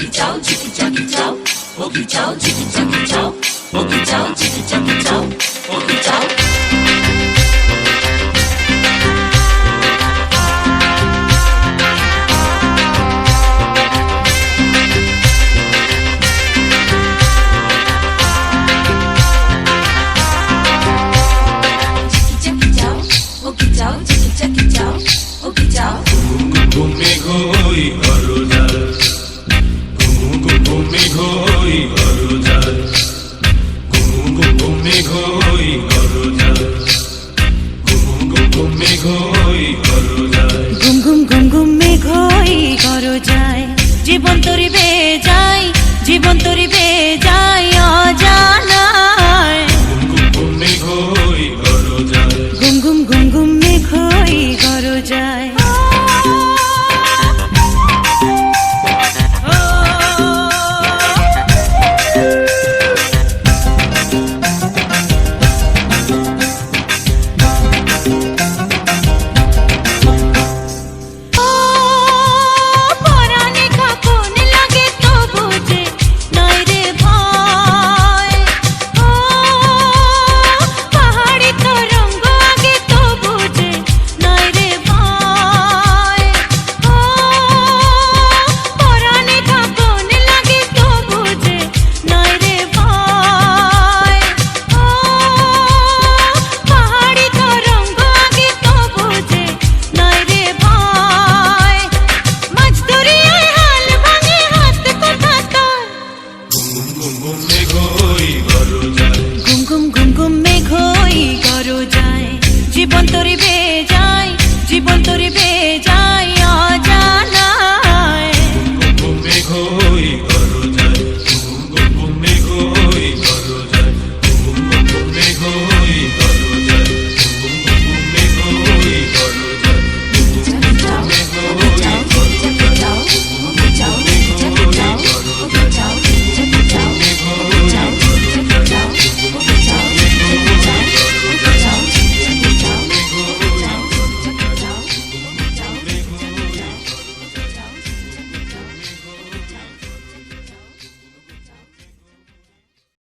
ওকি চাও চিকি চাকি চাও ওকি চাও চিকি চাকি চাও ওকি চাও চিকি চাকি চাও ওকি চাও চিকি চাকি চাও ওকি চাও ঘুমে ঘই হরজাল মেঘই করজায় গুম গুম গুম, মেঘই করজায় গুম গুম গুম গুম, মেঘই করজায় জীবন তরিবে যায় জীবন তরিবে যায় one thirty.